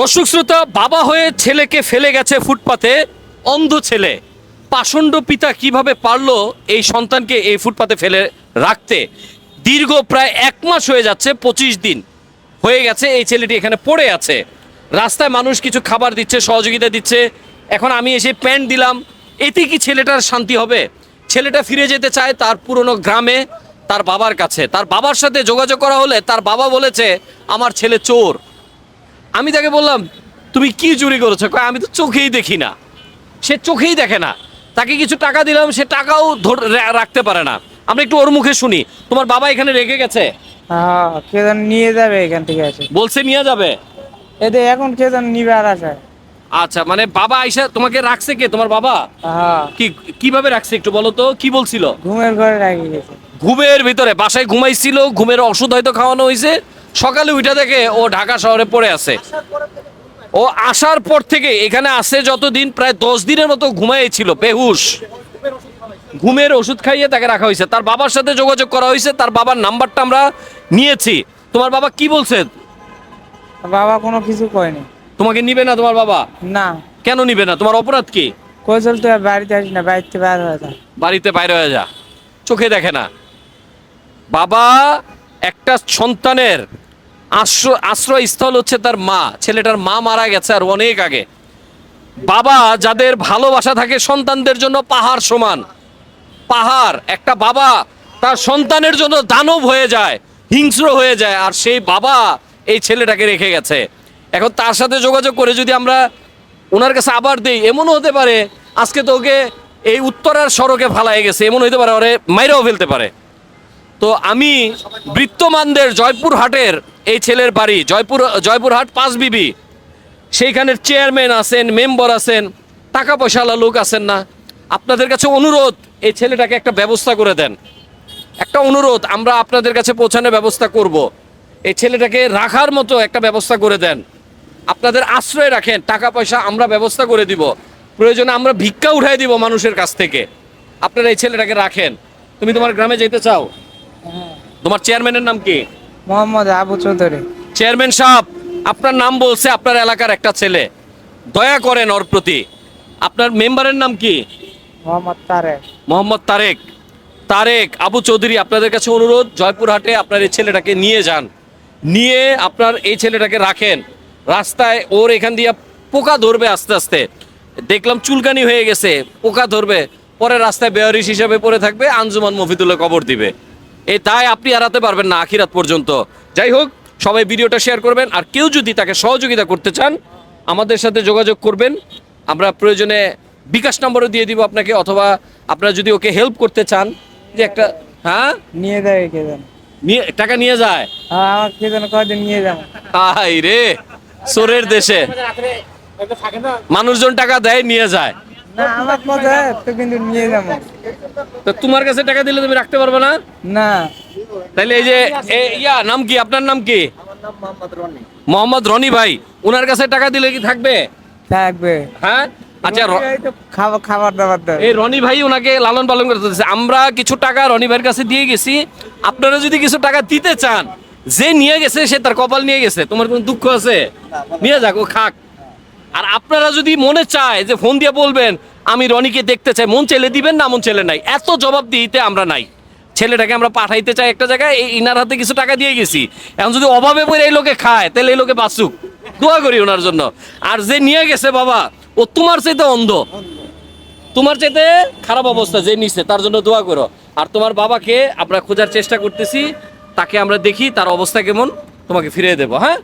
দর্শক শ্রোতা, বাবা হয়ে ছেলেকে ফেলে গেছে ফুটপাতে, অন্ধ ছেলে। পাষণ্ড পিতা কীভাবে পারল এই সন্তানকে এই ফুটপাতে ফেলে রাখতে? দীর্ঘ প্রায় এক মাস হয়ে যাচ্ছে, পঁচিশ দিন হয়ে গেছে এই ছেলেটি এখানে পড়ে আছে। রাস্তায় মানুষ কিছু খাবার দিচ্ছে, সহযোগিতা দিচ্ছে। এখন আমি এসে প্যান্ট দিলাম। এতে কি ছেলেটার শান্তি হবে? ছেলেটা ফিরে যেতে চায় তার পুরনো গ্রামে, তার বাবার কাছে। তার বাবার সাথে যোগাযোগ করা হলে তার বাবা বলেছে, আমার ছেলে চোর। আমি তাকে বললাম তুমি কি চুরি করেছ? কয়, আমি তো চোখেই দেখি না। সে চোখেই দেখে না। তাকে কিছু টাকা দিলাম সে টাকাও রাখতে পারে না। আমরা একটু ওর মুখে শুনি তোমার বাবা এখানে রেখে গেছে? হ্যাঁ কে যেন নিয়ে যাবে এখান থেকে আছে বলছে নিয়ে যাবে। এদের এখন কে যেন নিবে আর আছে আচ্ছা মানে বাবা আইসা তোমাকে রাখছে কে? তোমার বাবা? হ্যাঁ। কি কীভাবে রাখছে একটু বলো তো কি বলছিল? ঘুমের ঘরে রাখি গেছে। ঘুমের ভিতরে বাসায় ঘুমাইছিল ঘুমের ওষুধ হয়তো খাওয়ানো হয়েছে সকালে উঠে দেখে ও ঢাকা শহরে পড়ে আছে। ও আসার পর থেকে এখানে আসে যতদিন প্রায় দশ দিনের মতো ঘুমাইছিল বেহুশ। ঘুমের ওষুধ খাইয়ে তাকে রাখা হয়েছে। তার বাবার সাথে যোগাযোগ করা হয়েছে তার বাবার নাম্বারটা আমরা নিয়েছি। তোমার বাবা কি বলছে? বাবা কোনো কিছু কয়নি। তোমাকে নিবে না তোমার বাবা? না। কেন নিবে না? তোমার অপরাধ কি? কৌশল তো বাড়িতে আসি না বাড়িতে বাইরে হয়ে যা। বাড়িতে বাইরে হয়ে যা। চোখে দেখে না। বাবা একটা সন্তানের আশ্রয়স্থল হচ্ছে তার মা। ছেলেটার মা মারা গেছে আর অনেক আগে। বাবা যাদের ভালোবাসা থাকে সন্তানদের জন্য পাহাড় সমান। পাহাড়, একটা বাবা তার সন্তানের জন্য দানব হয়ে যায়, হিংস্র হয়ে যায় আর সেই বাবা এই ছেলেটাকে রেখে গেছে। এখন তার সাথে যোগাযোগ করে যদি আমরা ওনার কাছে আবার দেই, এমনও হতে পারে, আজকে তো ওকে এই উত্তরার সড়কে ফালাই গেছে এমন হতে পারে, ওরে মাইরাও ফেলতে পারে। তো আমি বৃত্তমানদের জয়পুর হাটের এই ছেলের বাড়ি, জয়পুর, জয়পুরহাট পাঁচ বিবি। সেইখানের চেয়ারম্যান আছেন, মেম্বার আছেন টাকা পয়সাওয়ালা লোক আছেন না। আপনাদের কাছে অনুরোধ, এই ছেলেটাকে একটা ব্যবস্থা করে দেন। একটা অনুরোধ, আমরা আপনাদের কাছে পৌঁছানোর ব্যবস্থা করব। এই ছেলেটাকে রাখার মতো একটা ব্যবস্থা করে দেন। আপনাদের আশ্রয় রাখেন টাকা পয়সা আমরা ব্যবস্থা করে দিব। প্রয়োজনে আমরা ভিক্ষা উঠাই দিব মানুষের কাছ থেকে। আপনারা এই ছেলেটাকে রাখেন। তুমি তোমার গ্রামে যেতে চাও? তোমার চেয়ারম্যানের নাম কি? মোহাম্মদ আবু চৌধুরী। চেয়ারম্যান সাহেব আপনার নাম বলছে আপনার এলাকার একটা ছেলে। দয়া করেন ওর প্রতি। আপনার মেম্বারের নাম কি? মোহাম্মদ তারেক। মোহাম্মদ তারেক। তারেক আবু চৌধুরী আপনাদের কাছে অনুরোধ জয়পুরহাটে আপনার এই ছেলেটাকে নিয়ে যান। নিয়ে আপনার এই ছেলেটাকে রাখেন। রাস্তায় ওর এখান দিয়ে পোকা ধরবে আস্তে আস্তে। দেখলাম চুলকানি হয়ে গেছে পোকা ধরবে। পরে রাস্তায় বেয়ারিশ হিসাবে পড়ে থাকবে আঞ্জুমান মফিদুল্লাহ কবর দিবে। এই তাই আপনি এড়াতে পারবেন না আখিরাত পর্যন্ত। যাই হোক সবাই ভিডিওটা শেয়ার করবেন আর কেউ যদি তাকে সহযোগিতা করতে চান আমাদের সাথে যোগাযোগ করবেন। আমরা প্রয়োজনে বিকাশ নম্বরও দিয়ে দিব আপনাকে অথবা আপনারা যদি ওকে হেল্প করতে চান যে একটা হ্যাঁ? নিয়ে যায় কে যেন নিয়ে টাকা নিয়ে যায়? হ্যাঁ আমার কে যেন কদিন নিয়ে যাব। হাই রে সোরের দেশে। মানুষজন টাকা দেয় নিয়ে যায়। তো কিন্তু নিয়ে যাব। তো তোমার কাছে টাকা দিলে তুমি রাখতে পারবে না? না। তাইলে এই যে ইয়া নাম কি? আপনার নাম কি? মোহাম্মদ রনি। ভাই ওনার কাছে টাকা দিলে কি থাকবে? থাকবে। হ্যাঁ? আচ্ছা র- এই তো খাবার খাবার দাবার এই রনি ভাই ওনাকে লালন পালন করতে আমরা কিছু টাকা রনি ভাইয়ের কাছে দিয়ে গেছি। আপনারা যদি কিছু টাকা দিতে চান যে নিয়ে গেছে সে তার কপাল নিয়ে গেছে। তোমার কোনো দুঃখ আছে? নিয়ে যাক ও খাক। আর আপনারা যদি মনে চায় যে ফোন দিয়ে বলবেন, আমি রনিকে দেখতে চাই। মন চাইলে দিবেন, না মন চাইলে নাই। এত জবাব দিতে আমরা নাই। ছেলেটাকে আমরা পাঠাইতে চাই একটা জায়গায়, এই ইনার হাতে কিছু টাকা দিয়ে গেছি। এখন যদি অভাবে পড়ে এই লোকে খায়, তাহলে এই লোকে বাঁচুক। দোয়া করি ওনার জন্য। আর যে নিয়ে গেছে বাবা, ও তোমার চাইতে অন্ধ। তোমার চাইতে খারাপ অবস্থা যে নিছে, তার জন্য দোয়া করো। আর তোমার বাবাকে আমরা খোঁজার চেষ্টা করতেছি, তাকে আমরা দেখি, তার অবস্থা কেমন, তোমাকে ফিরিয়ে দেবো হ্যাঁ?